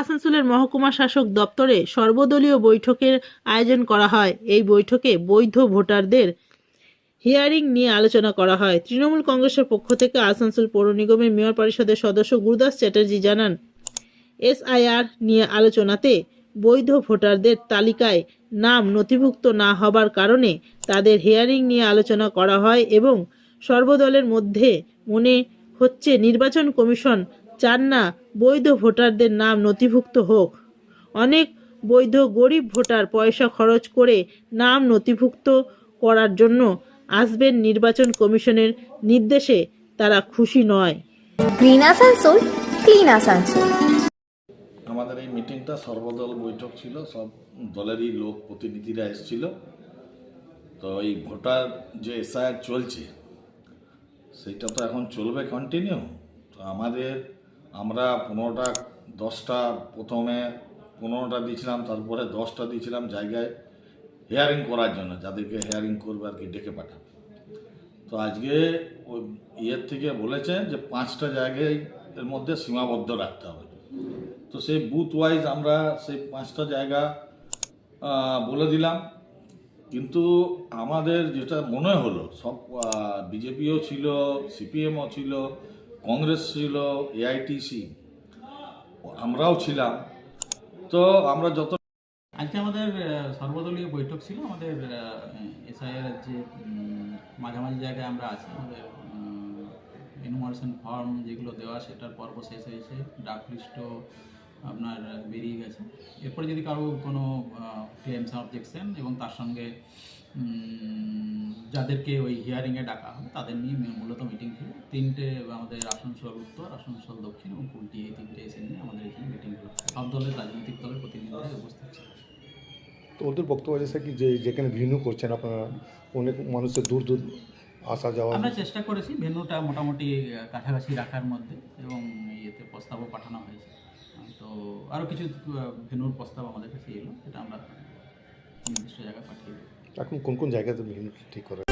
আসানসোলের মহকুমা শাসক দপ্তরে সর্বদলীয় বৈঠকের আয়োজন করা হয়। এই বৈঠকে বৈধ ভোটারদের হিয়ারিং নিয়ে আলোচনা করা হয়। তৃণমূল কংগ্রেসের পক্ষ থেকে আসানসোল পৌর নিগমের মেয়র পরিষদের সদস্য গুরুদাস চ্যাটার্জি জানান, এসআইআর নিয়ে আলোচনাতে বৈধ ভোটারদের তালিকায় নাম নথিভুক্ত না হবার কারণে তাদের হিয়ারিং নিয়ে আলোচনা করা হয় এবং সর্বদলের মধ্যে মনে হচ্ছে নির্বাচন কমিশন চান না বৈধ ভোটারদের নাম নথিভুক্ত হোক। অনেক বৈধ গরিব ভোটার পয়সা খরচ করে নাম নথিভুক্ত করার জন্য আসবেন নির্বাচন কমিশনের নির্দেশে তারা খুশি নয়। গ্রিন আসানসোল ক্লিন আসানসোল আমাদের এই মিটিংটা সর্বদল বৈঠক ছিল সব দলেরই লোক প্রতিনিধিরা এসেছিল। তো এই ভোটার যে এসআইআর চলছে সেটা তো এখন চলবে কন্টিনিউ তো আমাদের, আমরা পনেরোটা, দশটা প্রথমে পনেরোটা দিয়েছিলাম, তারপরে দশটা দিয়েছিলাম জায়গায় হেয়ারিং করার জন্য, যাদেরকে হেয়ারিং করবে আর কি ডেকে পাঠাবে। তো আজকে ওই ইয়ের থেকে বলেছে যে পাঁচটা জায়গায় এর মধ্যে সীমাবদ্ধ রাখতে হবে। তো সেই বুথ ওয়াইজ আমরা সেই পাঁচটা জায়গা বলে দিলাম। কিন্তু আমাদের যেটা মনে হলো, সব বিজেপিও ছিল, সিপিএমও ছিল, কংগ্রেস ছিল, এআইটিসি, আমরাও ছিলাম। তো আমরা যত আজকে আমাদের সর্বদলীয় বৈঠক ছিল, আমাদের এসআইআর যে মাঝামাঝি জায়গায় আমরা আছি, আমাদের ইনফরমেশন ফর্ম যেগুলো দেওয়া, সেটার পর্ব শেষ হয়েছে। ডাক লিস্টও আপনার বেরিয়ে গেছে। এরপরে যদি কারও কোনো ক্লেমস অবজেকশন এবং তার সঙ্গে যাদেরকে ওই হিয়ারিংয়ে ডাকা হবে তাদের নিয়ে মূলত মিটিং ছিল। তিনটে আমাদের আসানসোল উত্তর আসানসোল দক্ষিণ এবং কুলটি এই তিনটে এসে নিয়ে আমাদের এখানে মিটিং হলো। সব দলের রাজনৈতিক দলের প্রতিনিধিরা উপস্থিত ছিল। তো ওদের বক্তব্য আছে কি যে যেখানে ভিন্নু করছেন আপনারা অনেক মানুষের দূর দূর আসা যাওয়া আমরা চেষ্টা করেছি ভেন্যুটা মোটামুটি কাছাকাছি রাখার মধ্যে এবং ইয়েতে প্রস্তাবও পাঠানো হয়েছে। তো আরও কিছু ভেনুর প্রস্তাব আমাদের কাছে এলো, সেটা আমরা নির্দিষ্ট জায়গায় পাঠিয়ে দেবো। এখন কোন কোন জায়গাতে ভেনু ঠিক করে